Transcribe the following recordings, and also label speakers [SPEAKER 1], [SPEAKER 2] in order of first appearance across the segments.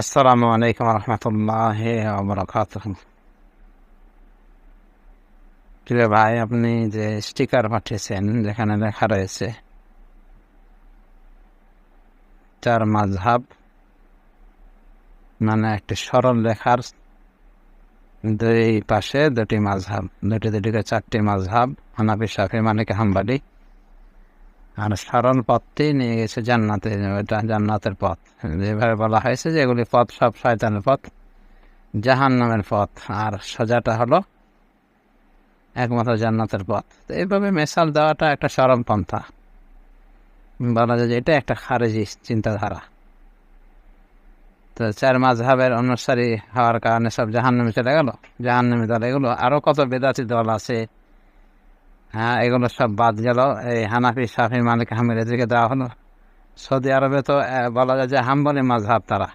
[SPEAKER 1] আসসালামু আলাইকুম রহমতুল্লাহ বরকাত প্রিয় ভাই, আপনি যে স্টিকার পাঠিয়েছেন, যেখানে লেখা রয়েছে চার মাঝহাব মানে একটি সরল লেখার দুই পাশে দুটি মাঝহাব, দুটি দুটিকে চারটি মাঝহাব, হানাফি সাফি মালিক, হাম্বালি। আর সরল পথটি নিয়ে গেছে জান্নাতে, এটা জান্নাতের পথ। যেভাবে বলা হয়েছে যে এগুলি পথ সব শয়তানের পথ জাহান নামের পথ। আর সোজাটা হলো একমাত্র জান্নাতের পথ। তো এইভাবে মেশাল দেওয়াটা একটা সরল পন্থা বলা যায় যে এটা একটা খারেজি চিন্তাধারা। তো চার মাঝহাবের অনুসারী হওয়ার কারণে সব জাহান্নামে চলে গেল। জাহান্নামী দল এগুলো আরও কত বেদাতি দল আছে হ্যাঁ এগুলো সব বাদ গেল। এই হানাফি, সাফি, মালিক হামির এদেরকে দেওয়া হলো। সৌদি আরবে তো বলা যায় যে হাম্বলি মাঝহাব তারা।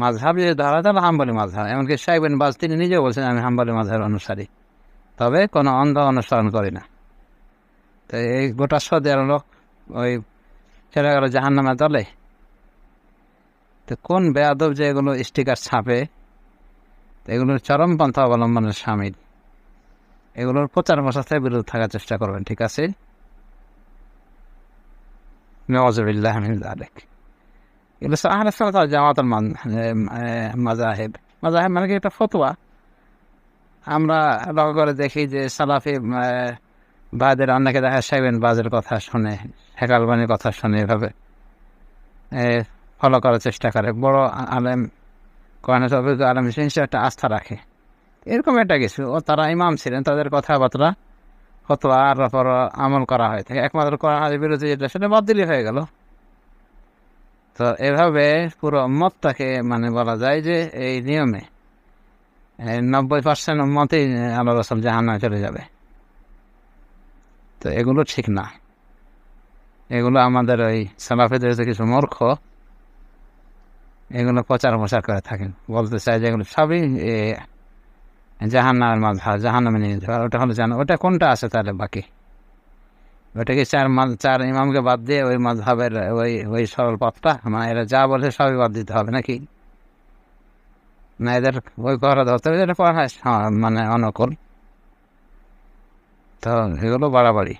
[SPEAKER 1] মাঝহাব যদি ধরা তাহলে হাম্বলি মাঝহাব এমনকি সাহেবেন বাজ, তিনি নিজেও বলছেন, আমি হাম্বলি মাঝহাবের অনুসারী। তবে কোনো অন্ধ অনুসরণ করি না। তো এই গোটা সৌদি আরব লোক ওই চলে গেল জাহান্নামের দলে। তো কোন বেয়াদব যে এগুলো স্টিকার ছাপে, এগুলোর চরমপন্থা অবলম্বনের সামিল এগুলোর প্রচার প্রসারের বিরুদ্ধে থাকার চেষ্টা করবেন, ঠিক আছে? নওয়াজবিল্লাহ আলেক এগুলো আহলে সালাত জামাতের মান মাজাহেব মাজাহেব মানে কি? একটা ফতোয়া। আমরা লক্ষ্য করে দেখি যে সালাফি বাদের অনেকে দেখা সাইবেন বাজের কথা শুনে, হেকালবানির কথা শুনে এভাবে ফলো করার চেষ্টা করে। বড় আলেম কোরআন অভিজ্ঞ আলেম হিসেবে একটা আস্থা রাখে। এরকম একটা কিছু। ও তারা ইমাম ছিলেন, তাদের কথাবার্তা কত আর পর আমল করা হয়। থাকে একমাত্র কোরআন হাজির বিরোধী যেটা, সেটা বাতিলই হয়ে গেল। তো এভাবে পুরো মতটাকে মানে বলা যায় যে এই নিয়মে নব্বই পার্সেন্ট মতেই আল্লাহ রসল জাহান্নায় চলে যাবে। তো এগুলো ঠিক না। এগুলো আমাদের ওই সালাফেদের যে কিছু মূর্খ। এগুলো প্রচার প্রচার করে থাকেন। বলতে চাই যে এগুলো সবই জাহান নামের জাহান্নামে জাহান নামে নিয়ে যেতে ওটা হলো জানো ওটা কোনটা আছে তাহলে বাকি? ওটা কি চার মাল চার ইমামকে বাদ দিয়ে ওই মাঝহাবের ওই ওই সরল পথটা? মানে এরা যা বলে সবই বাদ দিতে হবে নাকি? না, এদের ওই করা ধরতে হবে যেটা করা হয় মানে অনুকূল। তো এগুলো বাড়াবাড়ি।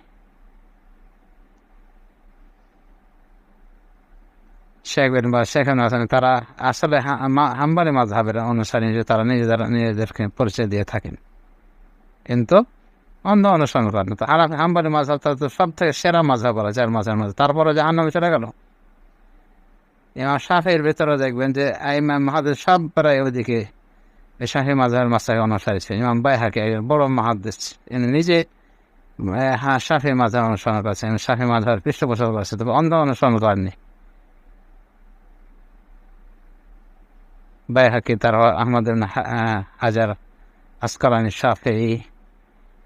[SPEAKER 1] শেখ বেন বা শেখ হাসান তারা আসলে হাম্বারি মাঝহাবের অনুসারী যে তারা নিজেদের, নিজেদেরকে পরিচয় দিয়ে থাকেন। কিন্তু অন্ধ অনুসরণ করেন তো আর হাম্বারি মাঝহাব তার তো সব থেকে সেরা মাঝহাব বলা চার মাঝের মাঝে। তারপরে যে আন্নবী চলে গেল। ইমাম শাফের ভেতরে দেখবেন যে ইমাম মাহাদের সব প্রায় ওইদিকে শাহি মাঝহাবের মাসায় অনুসারী ছিল ইমাম বাইহাকে বড় মাহাদ্দেশ নিজে হ্যাঁ শাফি মাঝহাব অনুসরণ করেছেন। শাফি মাঝহাবের পৃষ্ঠপোষক করেছে তবে অন্ধ অনুসরণ করেননি। বাইহাকি, তার আহমদ হাজার, আসকালানি শাফেই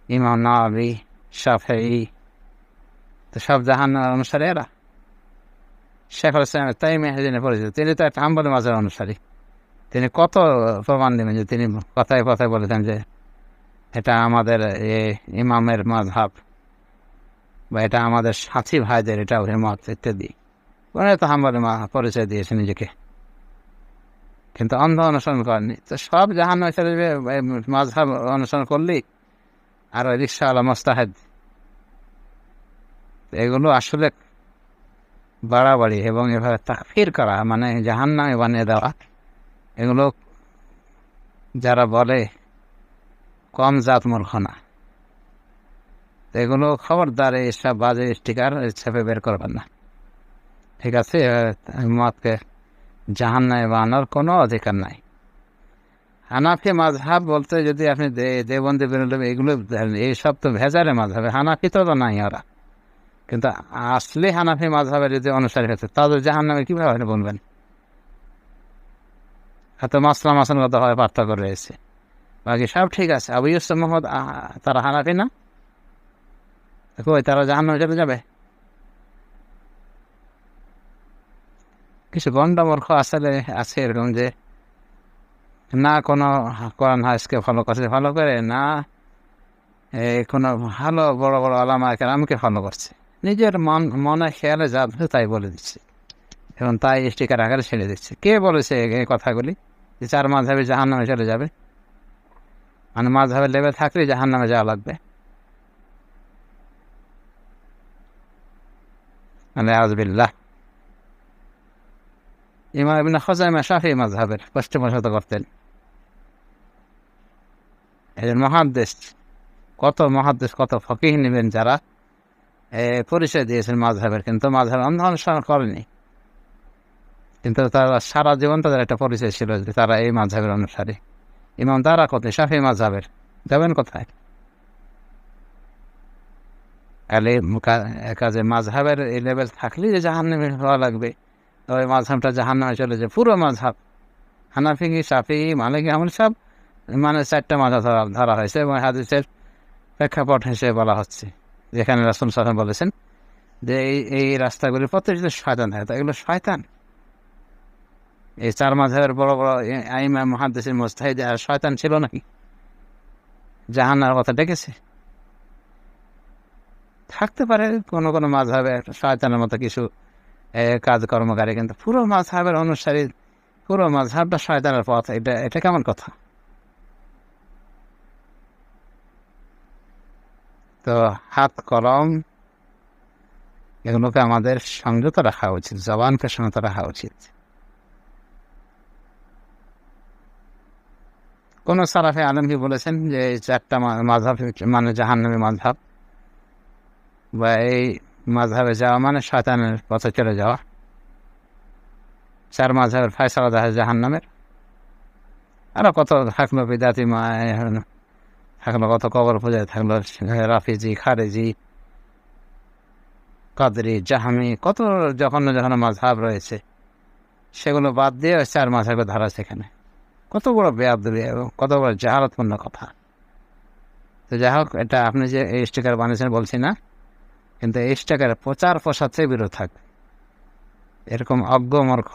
[SPEAKER 1] ইমাম নাবি শাফেই তো সব জাহান অনুসারী এরা। শেখুল ইসলাম তাই মেহেদিনে পরিচিত। তিনি তো একটা হাম্বলি মাজার অনুসারী। তিনি কত প্রমাণ দেবেন যে তিনি কথায় কথায় বলেছেন যে এটা আমাদের এ ইমামের মাঝহাব বা এটা আমাদের সাথী ভাইদের, এটা হিমত ইত্যাদি। উনি তো হাম্বলি পরিচয় দিয়েছে নিজেকে। কিন্তু অন্ধ অনুসরণ করেনি তো সব জাহান হিসেবে মাঝহাব অনুসরণ করলি, আর ওই রিক্সাওয়ালা মোস্তাহেদ। এগুলো আসলে বাড়াবাড়ি এবং এভাবে তাফির করা মানে জাহান নামে বানিয়ে দেওয়া, এগুলো যারা বলে, কম জাত মূর্খ না এগুলো খবরদার, এসব বাজে স্টিকার ছাপে বের করবেন না। ঠিক আছে? মতকে জাহান্নায় বানানোর কোনো অধিকার নাই। হানাফি মাঝহাব বলতে যদি আপনি দেবন্দী বেরোলে এগুলো এইসব তো ভেজারে মাঝহাবে হানাফি তো নাই ওরা। কিন্তু আসলে হানাফি মাঝহাবের যদি অনুসারী হচ্ছে তাদের জাহান নামে কীভাবে বলবেন? এত মাসলা মাসানগত হয়, পার্থক্য রয়েছে। বাকি সব ঠিক আছে। আবু ইউসুফ মোহাম্মদ তারা হানাফি না? কই, তারা জাহান নামে চলে যাবে? কিছু গন্ডমূর্খ আসলে আছে এরকম যে, না কোনো কোরআন হাইসকে ফলো করছে ফলো করে না এই কোনো ভালো বড় বড় আলামা আমাকে ফলো করছে। নিজের মন, মনে খেয়ালে যা তাই বলে দিচ্ছে। এবং তাই স্টিকার আকারে ছেড়ে দিচ্ছে। কে বলেছে এই কথাগুলি? যে চার মাঝাবে জাহান নামে চলে যাবে। মানে মাঝাবের লেভেল থাকলে জাহান নামে যাওয়া লাগবে। মানে আজবিল্লাহ ইমাম ইবিন খজাইমা শাফি মাঝহাবের পশ্চিমবঙ্গ করতেন। এদের মহাদেশ কত মহাদেশ কত ফকিহ নেবেন যারা? পরিচয় দিয়েছেন মাঝহাবের কিন্তু মাঝহাব অনুসরণ করেনি। কিন্তু তারা সারা জীবন তাদের একটা পরিচয় ছিল যে তারা এই মাঝহাবের অনুসারী। ইমাম তারা কোথায়? শাফি মাঝহাবের যাবেন কোথায়? তাহলে কাজে মাঝহাবের এই লেভেল থাকলেই যে জাহান নামে হওয়া লাগবে। ওই মাঝহাবটা জাহান নামে চলে যায় পুরো মাঝহাব। হানাফি সাফি, মালিকি আমল সব মানে চারটা মাঝা ধরা ধরা হয়েছে এবং হাদিসের প্রেক্ষাপট হিসেবে বলা হচ্ছে। যেখানে রাসুল সালাম বলেছেন যে এই এই রাস্তাগুলি প্রত্যেকটা শয়তান থাকে এগুলো শয়তান। এই চার মাঝের বড় বড় আইমা মহাদেশের মোস্তাহিদ আর শয়তান ছিল নাকি? জাহান্নার কথা ডেকেছে। থাকতে পারে কোনো কোনো মাঝহাবে শয়তানের মতো কিছু এ, কাজ কর্মকারী কিন্তু পুরো মাঝহাবের অনুসারী পুরো মাঝহাবটা শয়তানের পথ। এটা এটা কেমন কথা? তো হাত কলম এগুলোকে আমাদের সংযত রাখা উচিত জবানকে সংযত রাখা উচিত। কোন সারাফে আলমী বলেছেন যে চারটা মাঝহাব মানে জাহান্নামী মাঝহাব বা এই মাঝহাবে যাওয়া মানে শয়তানের পথে চলে যাওয়া। চার মাঝহাবের ফয়সালা দেখা জাহান্নামের। আরও কত থাকল বিদাতি মা থাকল কত কবর পূজায় থাকল রাফিজি, খারেজি, কাদরি, জাহামি, কত যখন যখন মাঝহাব রয়েছে। সেগুলো বাদ দিয়ে চার মাঝহাবে ধারা সেখানে। কত বড় বেয়াদবি এবং কত বড় জাহারতপূর্ণ কথা। তো যাই হোক, এটা আপনি যে স্টিকার বানিয়েছেন বলছি না। কিন্তু স্টিকার প্রচার প্রসার থেকে বিরত থাকবে এরকম অজ্ঞ মূর্খ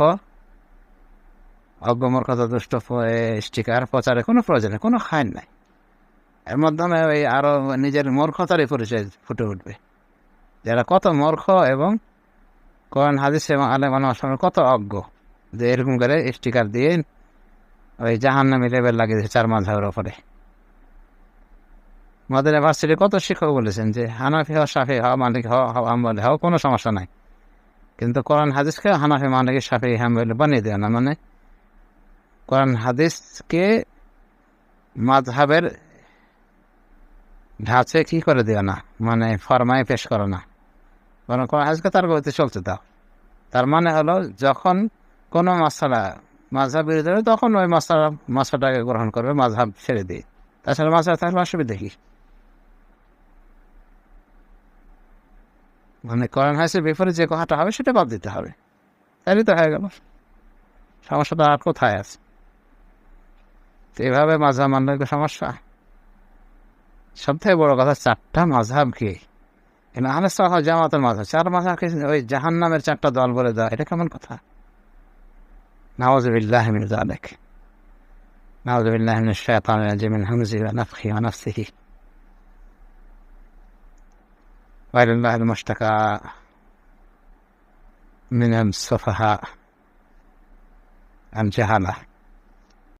[SPEAKER 1] অজ্ঞ মূর্খ দুষ্ট স্টিকার প্রচারে কোনো প্রয়োজন কোনো খায় নাই। এর মাধ্যমে ওই আরও নিজের মূর্খতারই পরিচয় ফুটে উঠবে। যারা কত মূর্খ এবং কোরআন, হাদিস এবং আলেম আলম কত অজ্ঞ, যে এরকম করে স্টিকার দিয়ে ওই জাহান্নামি লেবেল লাগিয়ে দিয়েছে চার মাঝহের ওপরে। আমাদের ইউনিভার্সিটি কত শিক্ষক বলেছেন যে, হানাফি হও, সাফি হও, মালিক হও হও হাম্বলি হও, কোনো সমস্যা নাই। কিন্তু কোরআন, হাদিসকে হানাফি, মালিক, সাফি হাম্বলি বানিয়ে দেয় না মানে কোরআন, হাদিসকে মাঝহাবের ঢাঁচে কি করে দিও না মানে ফরমায় পেশ করো না। বরং কোরআন, হাদিসকে তার গতিতে চলতে দাও। তার মানে হলো, যখন কোনো মশলা মাঝহাব বিরোধী তখন ওই মশলা, মশলাটাকে গ্রহণ করবে মাঝহাব ছেড়ে দিয়ে। তাছাড়া মাঝহাব থাকলে অসুবিধা কি? মানে কোরআন হাইসের ব্যাপারে যে কথাটা হবে, সেটা বাদ দিতে হবে। তাহলে তো হয়ে গেল। সমস্যাটা আর কোথায় আছে? তো এভাবে মাঝহাব মানলে সমস্যা। সবথেকে বড় কথা, চারটা মাঝহাব কি? আহমেদ সাহ জামাতের মাঝহাব। চার মাঝহাবকে ওই জাহান নামের চারটা দল বলে দেওয়া, এটা কেমন কথা? নওয়াজবিল্লাহ মির্জা আলেখ নওয়াজবিল্লাহ মিন শায়তানির রাজিম ولله المشتكى من السفهاء الجهلة